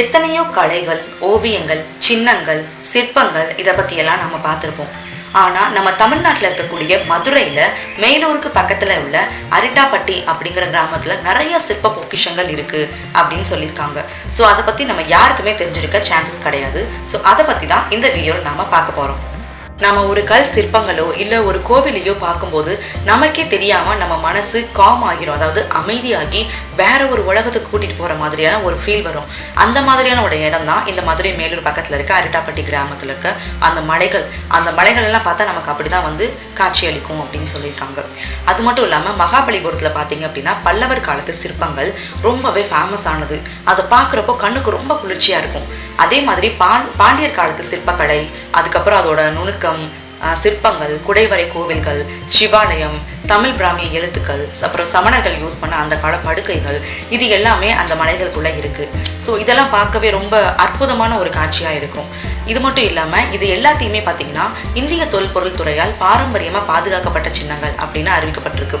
எத்தனையோ கலைகள் ஓவியங்கள் சின்னங்கள் சிற்பங்கள் இதை பற்றியெல்லாம் நம்ம பார்த்துருப்போம். ஆனால் நம்ம தமிழ்நாட்டில் இருக்கக்கூடிய மதுரையில் மேலூருக்கு பக்கத்தில் உள்ள அரிட்டாப்பட்டி அப்படிங்கிற கிராமத்தில் நிறைய சிற்ப பொக்கிஷங்கள் இருக்குது அப்படின்னு சொல்லியிருக்காங்க. ஸோ அதை பற்றி நம்ம யாருக்குமே தெரிஞ்சிருக்க சான்சஸ் கிடையாது. ஸோ அதை பற்றி தான் இந்த வீடியோவில் நாம் பார்க்க போகிறோம் நம்ம ஒரு கல் சிற்பங்களோ இல்லை ஒரு கோவிலையோ பார்க்கும்போது நமக்கே தெரியாமல் நம்ம மனசு காம் ஆகிரும். அதாவது அமைதியாகி வேற ஒரு உலகத்துக்கு கூட்டிகிட்டு போகிற மாதிரியான ஒரு ஃபீல் வரும். அந்த மாதிரியான ஒரு இடம் தான் இந்த மதுரை மேலூர் பக்கத்தில் இருக்க அரிட்டாப்பட்டி கிராமத்தில் இருக்க அந்த மலைகள். அந்த மலைகள் எல்லாம் பார்த்தா நமக்கு அப்படி தான் வந்து காட்சி அளிக்கும் அப்படின்னு சொல்லியிருக்காங்க. அது மட்டும் இல்லாமல் மகாபலிபுரத்தில் பார்த்தீங்க அப்படின்னா பல்லவர் காலத்து சிற்பங்கள் ரொம்பவே ஃபேமஸ் ஆனது. அதை பார்க்குறப்போ கண்ணுக்கு ரொம்ப குளிர்ச்சியாக இருக்கும். அதே மாதிரி பாண் பாண்டியர் காலத்து சிற்பக்கலை அதுக்கப்புறம் அதோட நுணுக்கம் சிற்பங்கள் குடைவரை கோவில்கள் சிவாலயம் தமிழ் பிராமிய எழுத்துக்கள் அப்புறம் சமணர்கள் யூஸ் பண்ண அந்த கால படுக்கைகள் இது எல்லாமே அந்த மலைகளுக்குள்ளே இருக்குது ஸோ இதெல்லாம் பார்க்கவே ரொம்ப அற்புதமான ஒரு காட்சியாக இருக்கும். இது மட்டும் இல்லாமல் இது எல்லாத்தையுமே பார்த்தீங்கன்னா இந்திய தொல்பொருள் துறையால் பாரம்பரியமாக பாதுகாக்கப்பட்ட சின்னங்கள் அப்படின்னு அறிவிக்கப்பட்டிருக்கு.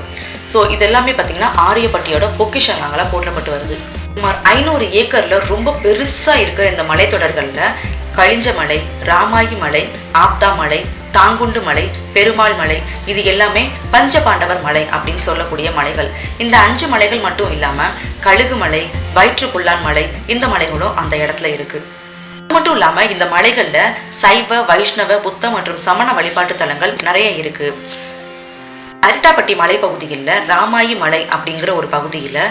ஸோ இதெல்லாமே பார்த்தீங்கன்னா ஆரியப்பட்டியோட பொக்கிஷங்களாக போற்றப்பட்டு வருது. சுமார் ஐநூறு ஏக்கர்ல ரொம்ப பெருசா இருக்கிற இந்த மலைத்தொடர்கள்ல கழிஞ்ச மலை ராமாயி மலை ஆப்தா மலை தாங்குண்டு மலை பெருமாள் மலை இது எல்லாமே பஞ்சபாண்டவர் மலை அப்படின்னு சொல்லக்கூடிய மலைகள். இந்த அஞ்சு மலைகள் மட்டும் இல்லாம கழுகு மலை வயிற்றுக்குள்ளான் மலை இந்த மலைகளும் அந்த இடத்துல இருக்கு. அது மட்டும் இல்லாம இந்த மலைகள்ல சைவ வைஷ்ணவ புத்த மற்றும் சமண வழிபாட்டு தலங்கள் நிறைய இருக்கு. அரிட்டாப்பட்டி மலைப்பகுதியில் ராமாயி மலை அப்படிங்கிற ஒரு பகுதியில்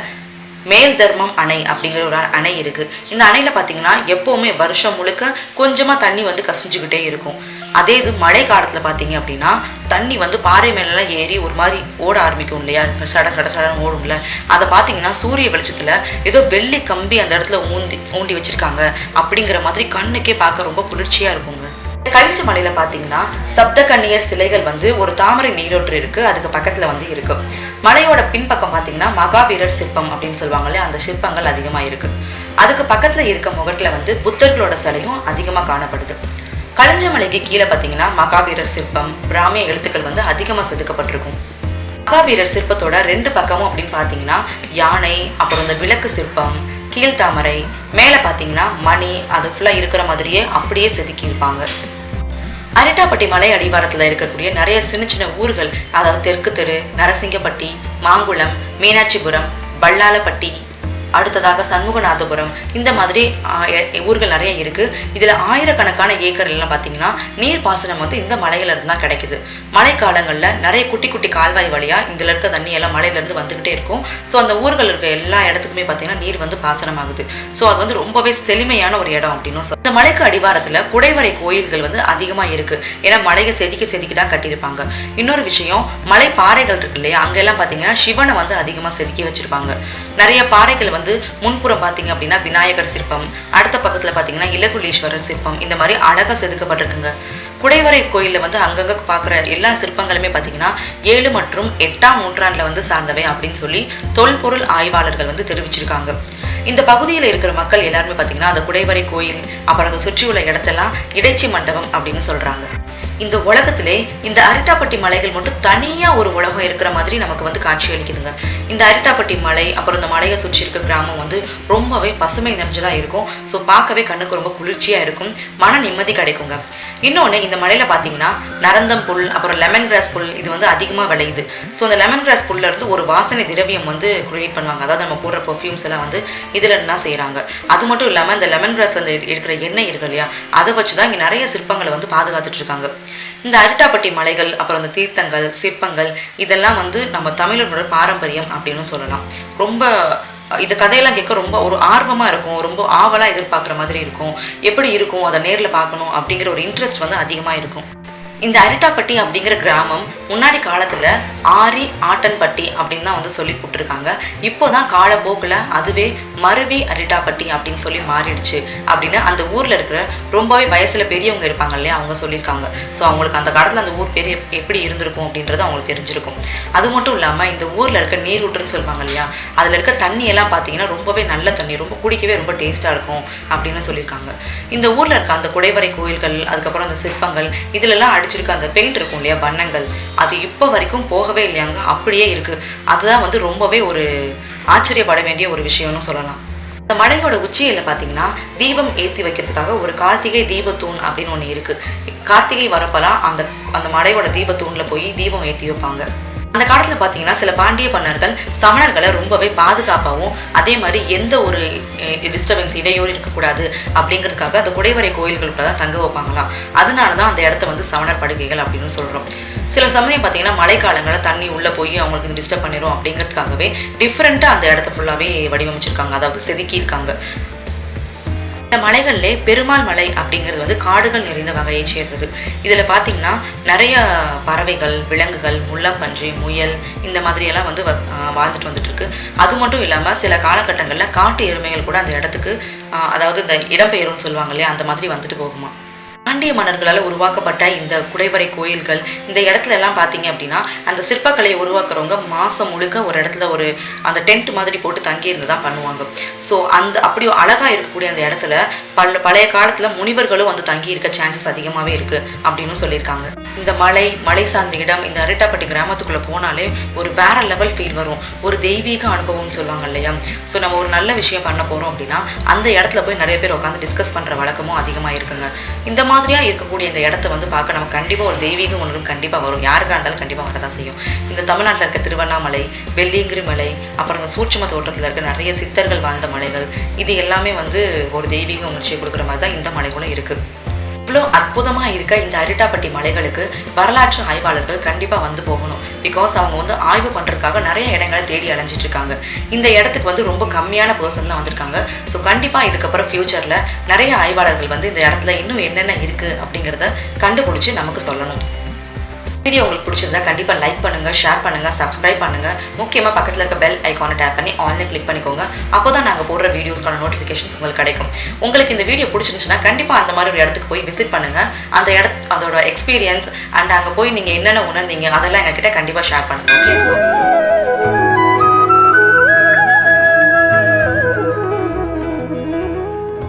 மேல் தர்மம் அணை அப்படிங்கிற ஒரு அணை இருக்கு. இந்த அணையில பார்த்தீங்கன்னா எப்பவுமே வருஷம் முழுக்க கொஞ்சமா தண்ணி வந்து கசிஞ்சுக்கிட்டே இருக்கும். அதே இது மழை காலத்துல பார்த்தீங்க அப்படின்னா தண்ணி வந்து பாறை மேலெல்லாம் ஏறி ஒரு மாதிரி ஓட ஆரம்பிக்கும் இல்லையா? சட சட சடன்னு ஓடும்ல. அதை பார்த்தீங்கன்னா சூரிய வெளிச்சத்துல ஏதோ வெள்ளி கம்பி அந்த இடத்துல ஊந்தி ஊண்டி வச்சிருக்காங்க. அப்படிங்கிற மாதிரி கண்ணுக்கே பார்க்க ரொம்ப குளிர்ச்சியா இருக்கும் கழிஞ்ச மலையில பாத்தீங்கன்னா சப்த கண்ணியர் சிலைகள் வந்து ஒரு தாமரை நீரோற்று இருக்கு. அதுக்கு பக்கத்துல வந்து இருக்கு. மலையோட பின்பக்கம் பாத்தீங்கன்னா மகாவீரர் சிற்பம் அப்படின்னு சொல்லுவாங்க இல்லையா அந்த சிற்பங்கள் அதிகமா இருக்கு. அதுக்கு பக்கத்துல இருக்க முகத்துல வந்து புத்தர்களோட சிலையும் அதிகமா காணப்படுது. களிஞ்சமலைக்கு கீழே பார்த்தீங்கன்னா மகாவீரர் சிற்பம் பிராமிய எழுத்துக்கள் வந்து அதிகமாக செதுக்கப்பட்டிருக்கும். மகாவீரர் சிற்பத்தோட ரெண்டு பக்கமும் அப்படின்னு பார்த்தீங்கன்னா யானை அப்புறம் இந்த விளக்கு சிற்பம் கீழ்த்தாமரை மேலே பார்த்தீங்கன்னா மணி அது ஃபுல்லாக இருக்கிற மாதிரியே அப்படியே செதுக்கியிருப்பாங்க. அரிட்டாப்பட்டி மலை அடிவாரத்தில் இருக்கக்கூடிய நிறைய சின்ன சின்ன ஊர்கள் அதாவது தெற்கு தெரு நரசிங்கப்பட்டி மாங்குளம் மீனாட்சிபுரம் பல்லாலப்பட்டி அடுத்ததாக சண்முகநாதபுரம். இந்த மாதிரி ஊர்கள் நிறைய இருக்கு. இதில் ஆயிரக்கணக்கான ஏக்கர் எல்லாம் பார்த்தீங்கன்னா நீர் பாசனம் வந்து இந்த மலையிலேருந்து தான் கிடைக்குது. மழை நிறைய குட்டி குட்டி கால்வாய் வழியாக இதில் இருக்க தண்ணி எல்லாம் மலையிலேருந்து வந்துக்கிட்டே இருக்கும். ஸோ அந்த ஊர்கள் இருக்க எல்லா இடத்துக்குமே பார்த்தீங்கன்னா நீர் வந்து பாசனமாகுது. ஸோ அது வந்து ரொம்பவே செழுமையான ஒரு இடம் அப்படின்னு இந்த மலைக்கு அடிவாரத்தில் குடைவரை கோயில்கள் வந்து அதிகமாக இருக்கு. ஏன்னா மலையை செதுக்கி செதுக்கி தான் கட்டியிருப்பாங்க. இன்னொரு விஷயம் மலை பாறைகள் இருக்கு இல்லையா? அங்கெல்லாம் பார்த்தீங்கன்னா சிவனை வந்து அதிகமாக செதுக்கி வச்சிருப்பாங்க. நிறைய பாறைகள் வந்து வந்து முன்புறம் பார்த்தீங்க அப்படின்னா விநாயகர் சிற்பம் அடுத்த பக்கத்தில் பார்த்தீங்கன்னா இலகுலீஸ்வரர் சிற்பம் இந்த மாதிரி அழகாக செதுக்கப்பட்டிருக்குங்க. குடைவரை கோயிலில் வந்து அங்கங்கே பார்க்குற எல்லா சிற்பங்களுமே பார்த்தீங்கன்னா ஏழு மற்றும் எட்டாம் நூற்றாண்டில் வந்து சார்ந்தவை அப்படின்னு சொல்லி தொல்பொருள் ஆய்வாளர்கள் வந்து தெரிவிச்சிருக்காங்க. இந்த பகுதியில் இருக்கிற மக்கள் எல்லாருமே பார்த்தீங்கன்னா அந்த குடைவரை கோயில் அப்புறம் அதை சுற்றியுள்ள இடத்தெல்லாம் இடைச்சி மண்டபம் அப்படின்னு சொல்கிறாங்க இந்த உலகத்திலே இந்த அரிட்டாப்பட்டி மலைகள் மட்டும் தனியாக ஒரு உலகம் இருக்கிற மாதிரி நமக்கு வந்து காட்சி அளிக்குதுங்க. இந்த அரிட்டாப்பட்டி மலை அப்புறம் இந்த மலையை சுற்றி இருக்க கிராமம் வந்து ரொம்பவே பசுமை நிறைஞ்சதாக இருக்கும். ஸோ பார்க்கவே கண்ணுக்கு ரொம்ப குளிர்ச்சியாக இருக்கும். மன நிம்மதி கிடைக்குங்க. இன்னொன்று இந்த மலையில் பார்த்தீங்கன்னா நரந்தம் புல் அப்புறம் லெமன் கிராஸ் புல் இது வந்து அதிகமாக விளையுது. ஸோ அந்த லெமன் கிராஸ் புல்லேருந்து ஒரு வாசனை திரவியம் வந்து க்ரியேட் பண்ணுவாங்க. அதாவது நம்ம போடுற பர்ஃப்யூம்ஸ் எல்லாம் வந்து இதில் என்ன செய்கிறாங்க அது மட்டும் இல்லாமல் இந்த லெமன் கிராஸ் அந்த இருக்கிற எண்ணெய் இருக்கு இல்லையா அதை வச்சு தான் இங்கே நிறைய சிற்பங்களை வந்து பாதுகாத்துட்டு இருக்காங்க. இந்த அரிட்டாப்பட்டி மலைகள் அப்புறம் இந்த தீர்த்தங்கள் சிற்பங்கள் இதெல்லாம் வந்து நம்ம தமிழரோட பாரம்பரியம் அப்படின்னு சொல்லலாம். ரொம்ப இந்த கதையெல்லாம் கேட்க ரொம்ப ஒரு ஆர்வமாக இருக்கும் ரொம்ப ஆவலாக எதிர்பார்க்குற மாதிரி இருக்கும். எப்படி இருக்கும்? அதை நேரில் பார்க்கணும் அப்படிங்கிற ஒரு இன்ட்ரெஸ்ட் வந்து அதிகமாக இருக்கும். இந்த அரிட்டாப்பட்டி அப்படிங்கிற கிராமம் முன்னாடி காலத்தில் ஆரி ஆட்டன்பட்டி அப்படின்னு தான் வந்து சொல்லி கூப்பிட்டுருக்காங்க. இப்போ தான் காலப்போக்கில் அதுவே மருவி அரிட்டாப்பட்டி அப்படின்னு சொல்லி மாறிடுச்சு அப்படின்னு அந்த ஊரில் இருக்கிற ரொம்பவே வயசில் பெரியவங்க இருப்பாங்க இல்லையா அவங்க சொல்லியிருக்காங்க. ஸோ அவங்களுக்கு அந்த காலத்தில் அந்த ஊர் பேர் எப்படி இருந்திருக்கும் அப்படின்றது அவங்களுக்கு தெரிஞ்சிருக்கும். அது மட்டும் இல்லாமல் இந்த ஊரில் இருக்க நீரூற்றுன்னு சொல்லுவாங்க இல்லையா அதில் இருக்க தண்ணி எல்லாம் பார்த்தீங்கன்னா ரொம்பவே நல்ல தண்ணி ரொம்ப குடிக்கவே ரொம்ப டேஸ்ட்டாக இருக்கும் அப்படின்னு சொல்லியிருக்காங்க. இந்த ஊரில் இருக்க அந்த குடைவரை கோயில்கள் அதுக்கப்புறம் அந்த சிற்பங்கள் இதிலெல்லாம் வச்சுருக்க அந்த பெயிண்ட் இருக்கும் இல்லையா வண்ணங்கள். அது இப்போ வரைக்கும் போகவே இல்லையாங்க அப்படியே இருக்குது அதுதான் வந்து ரொம்பவே ஒரு ஆச்சரியப்பட வேண்டிய ஒரு விஷயம்னு சொல்லலாம். இந்த மலையோட உச்சியில் பார்த்தீங்கன்னா தீபம் ஏற்றி வைக்கிறதுக்காக ஒரு கார்த்திகை தீபத்தூண் அப்படின்னு ஒன்று இருக்குது கார்த்திகை வரப்பெல்லாம் அந்த அந்த மலையோட தீபத்தூணில் போய் தீபம் ஏற்றி வைப்பாங்க. அந்த காலத்தில் பார்த்தீங்கன்னா சில பாண்டிய மன்னர்கள் சமணர்களை ரொம்பவே பாதுகாப்பாகவும் அதே மாதிரி எந்த ஒரு டிஸ்டர்பன்ஸ் இடையூறு இருக்கக்கூடாது அப்படிங்கிறதுக்காக அந்த குடைவரை கோயில்களுக்குள்ள தான் தங்க வைப்பாங்களாம். அதனால தான் அந்த இடத்த வந்து சமணர் படுகைகள் அப்படின்னு சொல்கிறோம் சில சமயம் பார்த்தீங்கன்னா மழைக்காலங்களில் தண்ணி உள்ளே போய் அவங்களுக்கு டிஸ்டர்ப் பண்ணிடும் அப்படிங்கிறதுக்காகவே டிஃப்ரெண்ட்டாக அந்த இடத்த ஃபுல்லாகவே வடிவமைச்சிருக்காங்க. அதாவது செதுக்கியிருக்காங்க. இந்த மலைகள்லே பெருமாள் மலை அப்படிங்கிறது வந்து காடுகள் நிறைந்த வகையை சேர்ந்தது. இதில் பார்த்தீங்கன்னா நிறைய பறவைகள் விலங்குகள் முள்ளம்பன்றி முயல் இந்த மாதிரியெல்லாம் வந்து வ- வாழ்ந்துட்டு வந்துட்டு இருக்கு அது மட்டும் இல்லாமல் சில காலகட்டங்களில் காட்டு எருமைகள் கூட அந்த இடத்துக்கு அதாவது இந்த இடம்பெயரும்னு சொல்லுவாங்க இல்லையா அந்த மாதிரி வந்துட்டு போகுமா பாண்டிய மன்னர்களால் உருவாக்கப்பட்ட இந்த குடைவரை கோயில்கள் இந்த இடத்துல எல்லாம் பார்த்தீங்க அப்படின்னா அந்த சிற்பக்கலையை உருவாக்குறவங்க மாதம் முழுக்க ஒரு இடத்துல ஒரு அந்த டென்ட் மாதிரி போட்டு தங்கியிருந்து தான் பண்ணுவாங்க. ஸோ அந்த அப்படி அழகாக இருக்கக்கூடிய அந்த இடத்துல பல பழைய காலத்தில் முனிவர்களும் வந்து தங்கி இருக்க சான்சஸ் அதிகமாகவே இருக்குது அப்படின்னு சொல்லியிருக்காங்க. இந்த மலை மலை சார்ந்த இடம் இந்த அரட்டாப்பட்டி கிராமத்துக்குள்ளே போனாலே ஒரு வேற லெவல் ஃபீல் வரும். ஒரு தெய்வீக அனுபவம்னு சொல்லுவாங்க இல்லையா? ஸோ நம்ம ஒரு நல்ல விஷயம் பண்ண போகிறோம் அப்படின்னா அந்த இடத்துல போய் நிறைய பேர் உட்காந்து டிஸ்கஸ் பண்ணுற வழக்கமும் அதிகமாக இருக்குங்க இந்த மாதிரியாக இருக்கக்கூடிய இந்த இடத்த வந்து பார்க்க நம்ம கண்டிப்பாக ஒரு தெய்வீக உணர்வு கண்டிப்பாக வரும். யாருக்காக இருந்தாலும் கண்டிப்பாக வரதான் செய்யும். இந்த தமிழ்நாட்டில் இருக்க திருவண்ணாமலை வெள்ளியங்கிரி மலை அப்புறம் இந்த சூட்சும தோட்டத்தில் இருக்க நிறைய சித்தர்கள் வாழ்ந்த மலைகள் இது எல்லாமே வந்து ஒரு தெய்வீக உணர்ச்சியை கொடுக்குற மாதிரி தான் இந்த மலைகளும் இருக்குது இவ்வளோ அற்புதமாக இருக்க இந்த அரிட்டாப்பட்டி மலைகளுக்கு வரலாற்று ஆய்வாளர்கள் கண்டிப்பாக வந்து போகணும். பிகாஸ் அவங்க வந்து ஆய்வு பண்ணுறதுக்காக நிறைய இடங்களை தேடி அலைஞ்சிட்டு இருக்காங்க. இந்த இடத்துக்கு வந்து ரொம்ப கம்மியான பர்சன் தான் வந்திருக்காங்க. ஸோ கண்டிப்பாக இதுக்கப்புறம் ஃப்யூச்சரில் நிறைய ஆய்வாளர்கள் வந்து இந்த இடத்துல இன்னும் என்னென்ன இருக்குது அப்படிங்கிறத கண்டுபிடிச்சி நமக்கு சொல்லணும். வீடியோ உங்களுக்கு பிடிச்சிருந்தா கண்டிப்பாக லைக் பண்ணுங்கள் ஷேர் பண்ணுங்கள் சப்ஸ்கிரைப் பண்ணுங்கள் முக்கியமாக பக்கத்தில் இருக்க பெல் ஐக்கானை டேப் பண்ணி ஆன்லைன் கிளிக் பண்ணிக்கோங்க. அப்போ தான் நாங்கள் போடுற வீடியோஸ்க்கான நோட்டிஃபிகேஷன்ஸ் உங்களுக்கு கிடைக்கும். உங்களுக்கு இந்த வீடியோ பிடிச்சிருந்துச்சுன்னா கண்டிப்பாக அந்த மாதிரி ஒரு இடத்துக்கு போய் விசிட் பண்ணுங்கள் அந்த இடத்து அதோட எக்ஸ்பீரியன்ஸ் அண்ட் அங்கே போய் நீங்கள் என்னென்ன உணர்ந்தீங்க அதெல்லாம் எங்ககிட்ட கண்டிப்பாக ஷேர் பண்ணுங்கள் ஓகே